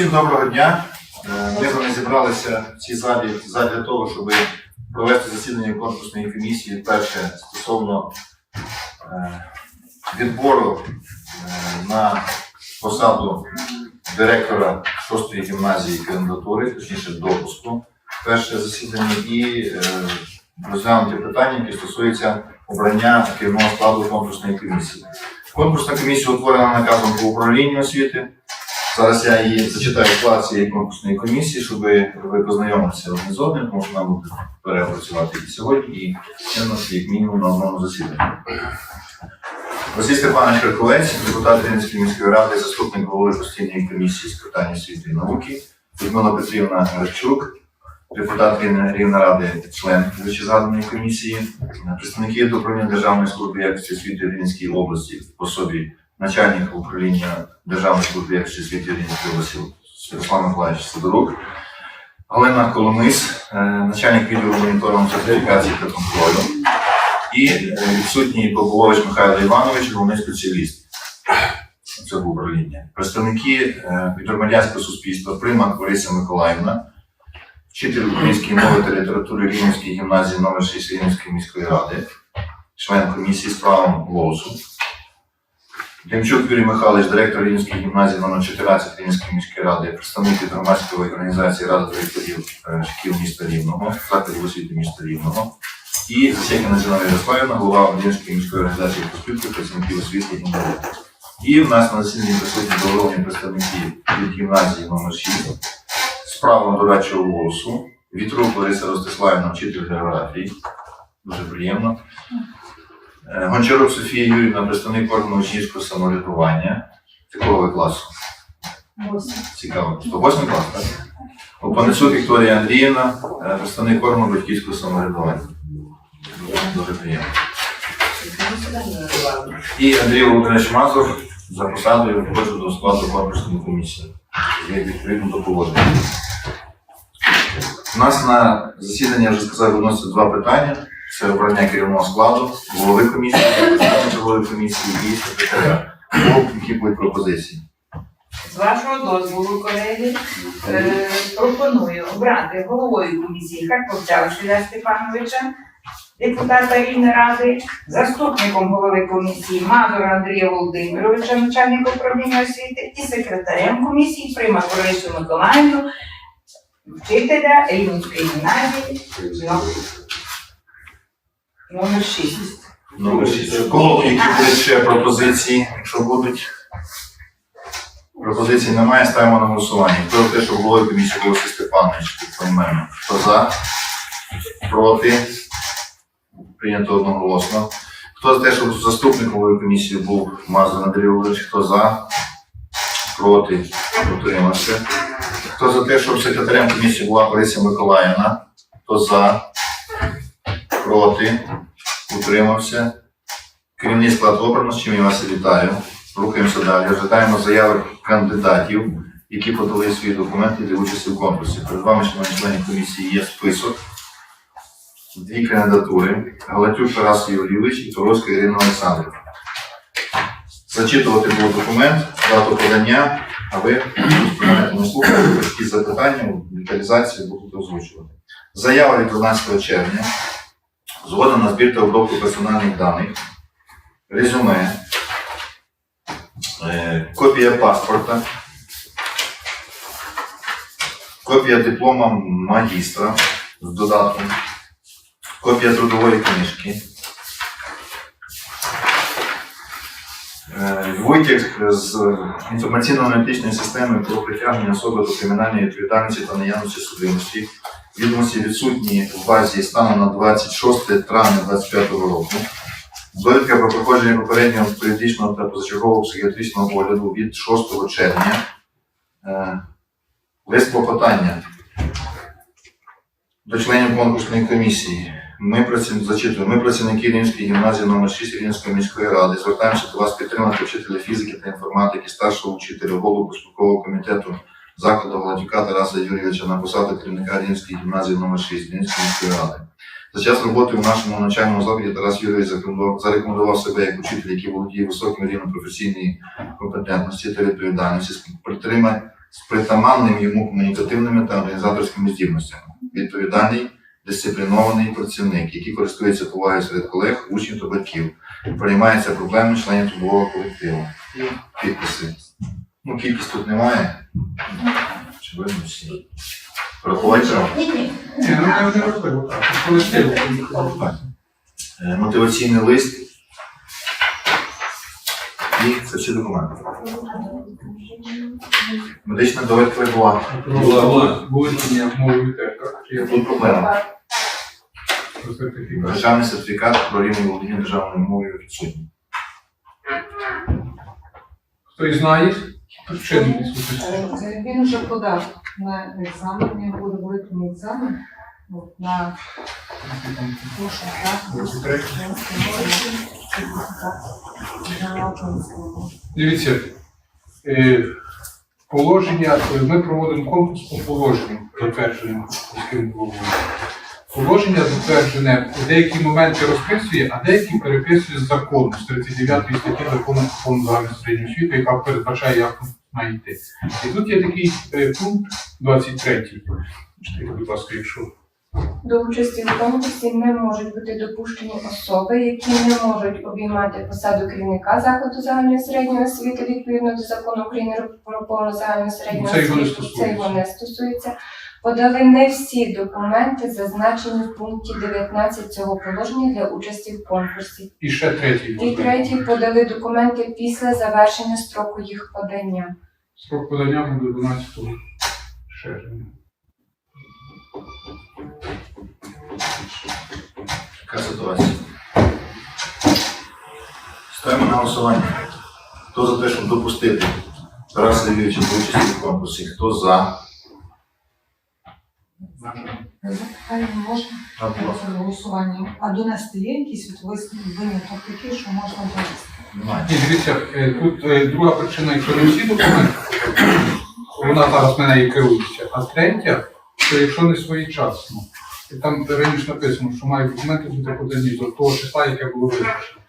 Всім доброго дня. Е, Ми з вами зібралися в цій залі задля того, щоб провести засідання конкурсної комісії. Перше стосовно е, відбору е, на посаду директора шостої гімназії кандидатури, точніше допуску. Перше засідання і розглянути питання, які стосуються обрання керівного складу конкурсної комісії. Конкурсна комісія утворена наказом по управлінню освіти. Зараз я її зачитаю склад цієї конкурсної комісії, щоб ви познайомилися одне з одним, тому що нам буде перепрацювати і сьогодні, і ще нас як мінімум на одному засіданні. Василь Степанович Краковець, депутат Рівненської міської ради, заступник голови постійної комісії з питань освіти і науки, Людмила Петрівна Грачук, депутат Рівне- Рівнеради, член вищезгаданої комісії, представники управління Державної служби якості освіти Рівненській області в особі начальник управління Державної служби освіти Рівненської області Святослав Миколаївич Сидорук, Галина Коломис, е, начальник відділу моніторингу сертифікації та контролю, і е, відсутній Бобович Михайло Іванович, головний спеціаліст цього управління. Представники е, громадянського суспільства Примак Лариса Миколаївна, вчитель української мови та літератури Рівненської гімназії номер 6 Рівненської міської ради, член комісії з правом голосу. Демчук Юрій Михайлович, директор Рівненської гімназії номер 14 Рівненської міської ради, представник громадської організації Рада директорів шкіл міста Рівного, закладів освіти міста Рівного. І Засєкіна Зіновна Ярославівна, голова Рівненської міської організації поспілки працівників освіти і науки. І в нас на засіданні присутні головні представники від гімназії номер 6 з правом дорадчого голосу. Вітрук Лариса Ростиславівна, вчитель географії. Дуже приємно. Е, Гончарук Софія Юрівна, представник органу учнівського самоврядування. Якого ви класу? Цікаво. 108 клас, так? Опанецюк Вікторія Андріївна, е, представник органу батьківського самоврядування. Дуже приємно. І Андрій Володимирович Мазур за посадою входжу до складу конкурсної комісії. Відповідно до положення. У нас на засідання, я вже сказав, виносяться два питання. Це обрання керівного складу, голови комісії, голови комісії і секретаря. Які будуть пропозиції? З вашого дозволу, колеги, е, пропоную обрати головою комісії Харковця Василя Степановича, депутата Рівної ради, заступником голови комісії Мазура Андрія Володимировича, начальника управління освіти, і секретарем комісії Прима Борису Миколаївну, вчителя Рівненської гімназії номер 6. Номер 6. Кого які будуть ще пропозиції, якщо будуть? Пропозицій немає, ставимо на голосування. Хто те, що головою комісії Василь Степанович поіменно? Хто за? Проти? Прийнято одноголосно. Хто за те, щоб заступником голови комісії був Мазур Андрій Володимирович? Хто за? Проти? Утримався. Хто за те, щоб секретарем комісії була Лариса Миколаївна? Хто за? Проти? Утримався. Керівний склад обрано, з чим я вас вітаю. Рухаємося далі. Розглядаємо заяви кандидатів, які подали свої документи для участі в конкурсі. Перед вами, шановні члени комісії, є список. Дві кандидатури. Галатюк Тарас Юрійович і Торовська Ірина Олександрівна. Зачитувати був документ, дату подання, а ви не слухати, якісь запитання, деталізацію будете озвучувати. Заява від 12 червня. Згода на збір та обробку персональних даних, резюме, е, копія паспорта, копія диплома магістра з додатком, копія трудової книжки, е, витяг з інформаційно-аналітичної системи про притягнення особи до кримінальної відповідальності та наявності судимості відомості відсутні в базі станом на 26 травня 2025 року. Довідка про проходження попереднього періодичного та позачергового психіатричного огляду від 6 червня. Е, Лист клопотання до членів конкурсної комісії. Ми зачитуємо. Ми працівники Рівненської гімназії номер 6 Рівненської міської ради. Звертаємося до вас підтримати вчителя фізики та інформатики, старшого вчителя, голову поспілкового комітету закладу Гладюка Тараса Юрійовича на посаду керівника Рівненської гімназії номер 6 Рівненської міської ради. За час роботи у нашому навчальному закладі Тарас Юрійович зарекомендував- себе як учитель, який володіє високим рівнем професійної компетентності та відповідальності, підтримає з притаманними йому комунікативними та організаторськими здібностями. Відповідальний, дисциплінований працівник, який користується повагою серед колег, учнів та батьків, переймається проблемами членів трудового колективу. Підписи. Ну, кількість тут немає. Очевидно, всі. Врахувати. Ні, ні. Ні, ну не не важливо, так. Колектив. Е, мотиваційний лист. І це всі документи. Медична довідка була. Мовою? Чи є Тут проблема. Державний сертифікат про рівень володіння державною мовою відсутній. Хтось знає причину? Е, Він вже подав на екзамен, в нього буде великий екзамен. От, на прошу, так? Дивіться, е, положення, е, ми проводимо конкурс по положенню, затвердженому міським головою. Положення затверджене у деякі моменти розписує, а деякі переписує з закону, з 39 статті закону фонду фонд загальної середньої освіти, яка передбачає, як має йти. І тут є такий е, пункт 23. Читайте, будь ласка, якщо До участі в конкурсі не можуть бути допущені особи, які не можуть обіймати посаду керівника закладу загальної середньої освіти відповідно до закону України про повну загальну середню Це його не освіту. Це його не стосується. Подали не всі документи, зазначені в пункті 19 цього положення для участі в конкурсі. і ще третій. І третій подали документи після завершення строку їх подання. Срок подання буде 12 червня. Яка ситуація? Ставимо на голосування. Хто за те, щоб допустити Тараса Львовича до участі в конкурсі? Хто за? А, будь ласка. голосування. А донести є якийсь от вис- виняток такий, що можна донести? Немає. Ні, дивіться, е, тут е, друга причина, якщо не всі документи, вона зараз на неї керується. А третя, що якщо не своєчасно. І там раніше написано, що мають документи бути подані до того числа, яке було визначено.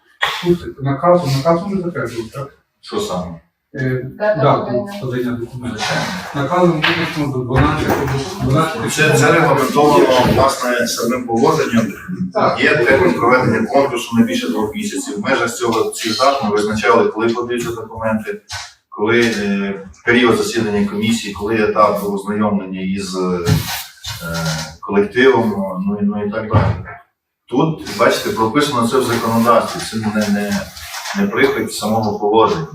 Тут наказом, наказом не затверджують, так? Що саме? Е, Дату подання. документів. Наказом визначено до 12 12 Це, це регламентовано власне самим положенням. Є термін проведення конкурсу не більше двох місяців. В межах цього цих дат ми визначали, коли подаються документи, коли е, період засідання комісії, коли етап ознайомлення із е, колективом, ну, ну і так далі. Тут, бачите, прописано це в законодавстві, це не, не, не прикладь самого положення.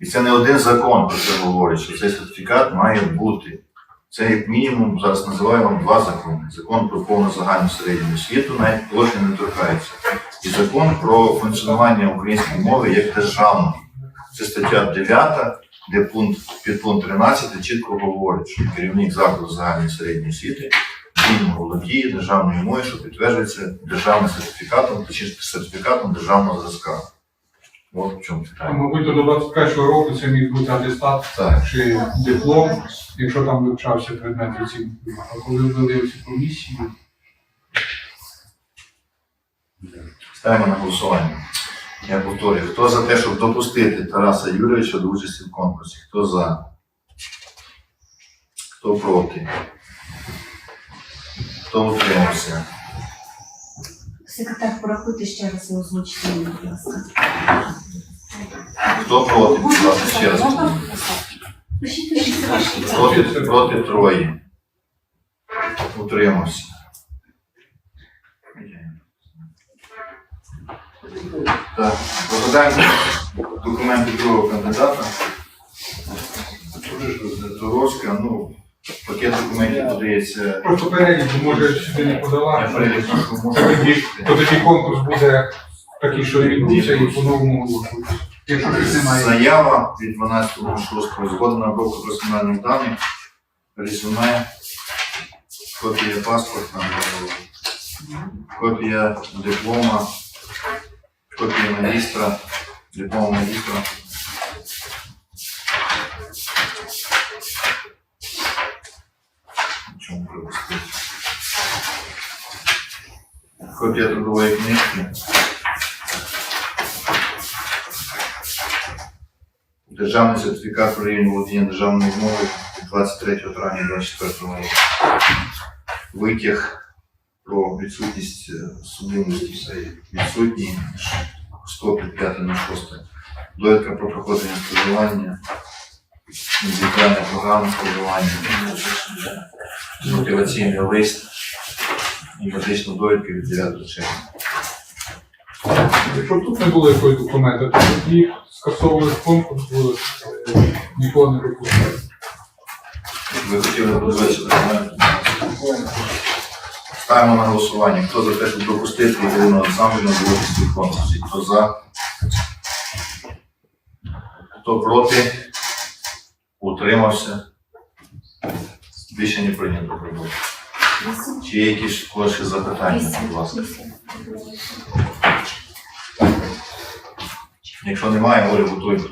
І це не один закон про це говорить, що цей сертифікат має бути. Це як мінімум зараз називаю вам два закони. Закон про повну загальну середню освіту, навіть положення не торкається. І закон про функціонування української мови як державної. Це стаття 9, де пункт підпункт 13 чітко говорить, що керівник закладу загальної середньої освіти вільно володіє державною мовою, що підтверджується державним сертифікатом, точніше сертифікатом державного зразка. От в чому питання. Мабуть, до 21 року це міг бути атестат Так. чи диплом, якщо там вивчався предмет оцінки. А коли ввели ці комісії, Ставимо на голосування. Я повторюю, хто за те, щоб допустити Тараса Юрійовича до участі в конкурсі? Хто за? Хто проти? Хто утримався? Секретар, порахуйте ще раз і озвучте, будь ласка. Хто проти? Будь ласка, ще раз. Можна? Проти, проти троє. Утримався. Так, розглядаємо документи другого кандидата. Туровська, ну, пакет документів подається. просто перелік, може сюди не Я подавати. перелік нашу можу тоді, то тоді конкурс буде такий, що відбувся, і по-новому оголошують. Якщо щось немає. Заява від 12.06 згода на обробку персональних даних, резюме, копія паспорта, копія диплома, копія магістра, диплома магістра. Чому пропустити? Копія трудової книжки. Державний сертифікат про рівень володіння державною мовою, 23 травня 24 року. Витяг про відсутність е, судимості все відсутні 105 на 6. Довідка про проходження споживання, індивідуальна програма споживання, мотиваційний лист і медична довідка від 9 червня. Якщо тут не було якогось документа, то тоді скасовували конкурс, було е, нікого не випускали. Ви хотіли подивитися документи? Ставимо на голосування. Хто за те, щоб допустити Ірину Олександрівну до участі в конкурсі? Хто за? Хто проти? Утримався? Рішення прийнято прибув. Чи є якісь в запитання, будь ласка? Якщо немає, Оля готує